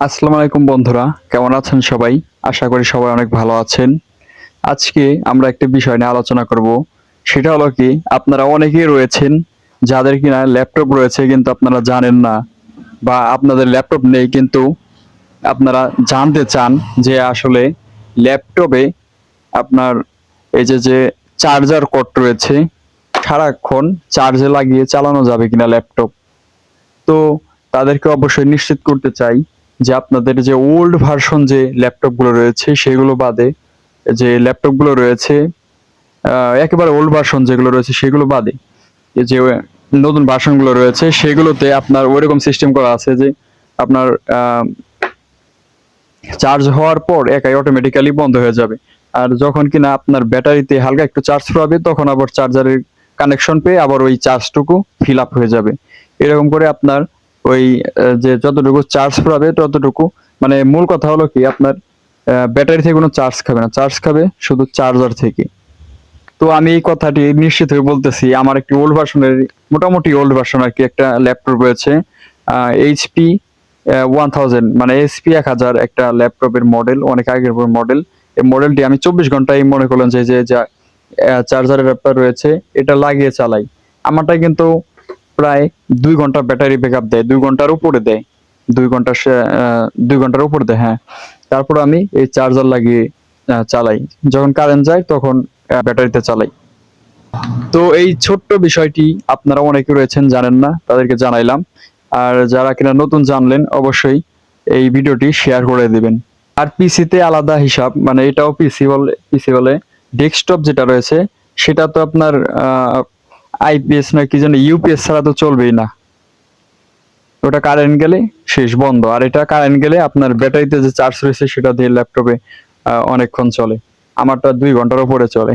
আসসালামু আলাইকুম বন্ধুরা, কেমন আছেন সবাই? আশা করি সবাই অনেক ভালো আছেন। আজকে আমরা একটা বিষয় নিয়ে আলোচনা করব, সেটা হলো কি, আপনারা অনেকেই রয়েছেন যাদের কিনা ল্যাপটপ রয়েছে কিন্তু আপনারা জানেন না, বা আপনাদের ল্যাপটপ নেই কিন্তু আপনারা জানতে চান যে আসলে ল্যাপটপে আপনার এই যে যে চার্জার কট রয়েছে, সারাক্ষণ চার্জে লাগিয়ে চালানো যাবে কিনা ল্যাপটপ। তো তাদেরকে অবশ্যই নিশ্চিত করতে চাই যে আপনাদের যে ওল্ড ভার্সন যে ল্যাপটপগুলো রয়েছে সেগুলো বাদে, যে ল্যাপটপগুলো রয়েছে একেবারে ওল্ড ভার্সন যেগুলো রয়েছে সেগুলো বাদে। যে নতুন ভার্সনগুলো রয়েছে সেগুলোতে আপনার ওইরকম সিস্টেম করা আছে যে আপনার চার্জ হওয়ার পর একাই অটোমেটিক্যালি বন্ধ হয়ে যাবে। আর যখন কিনা আপনার ব্যাটারিতে হালকা একটু চার্জ পাবে তখন আবার চার্জারের কানেকশন পেয়ে আবার ওই চার্জটুকু ফিল আপ হয়ে যাবে। এরকম করে আপনার ওই যে যতটুকু চার্জ পাবে ততটুকু। মানে মূল কথা হলো কি, আপনার ব্যাটারি থেকে কোনো চার্জ খাবে না। চার্জ খাবে শুধু চার্জার থেকে। তো আমি এই কথাটি নিশ্চিত হয়ে বলতেছি, আমার একটি ওল্ড ভার্সনের মোটামুটি ওল্ড ভার্সন আর কি একটা ল্যাপটপ রয়েছে এইচপি ওয়ান থাউজেন্ড মানে এসপি এক হাজার একটা ল্যাপটপের মডেল অনেক আগের মডেল এই মডেলটি আমি চব্বিশ ঘন্টায় মনে করলাম যে, যা চার্জারের ব্যাপার রয়েছে, এটা লাগিয়ে চালাই। আমারটা কিন্তু প্রায় দুই ঘণ্টা ব্যাটারি ব্যাকআপ দেয়, দুই ঘণ্টার উপরে দেয়, দুই ঘণ্টা দুই ঘণ্টার উপরে দেয় হ্যাঁ। তারপর আমি এই চার্জার লাগিয়ে চালাই। যখন কারেন্ট যায় তখন ব্যাটারিতে চালাই। তো এই ছোট্ট বিষয়টি আপনারা অনেকে রয়েছেন জানেন না, তাদেরকে জানাইলাম। আর যারা কিনা নতুন জানলেন, অবশ্যই এই ভিডিওটি শেয়ার করে দিবেন। আর পিসিতে আলাদা হিসাব মানে এটাও পিসি বলে পিসি বলে ডেস্কটপ যেটা রয়েছে, সেটা তো আপনার আইপিএস না কি জন্য ইউপিএস ছাড়া তো চলবেই না। ওটা কারেন্ট গেলে শেষ বন্ধ। আর এটা কারেন্ট গেলে আপনার ব্যাটারিতে যে চার্জ রয়েছে সেটা দিয়ে ল্যাপটপে অনেকক্ষণ চলে। আমারটা দুই ঘণ্টার উপরে চলে।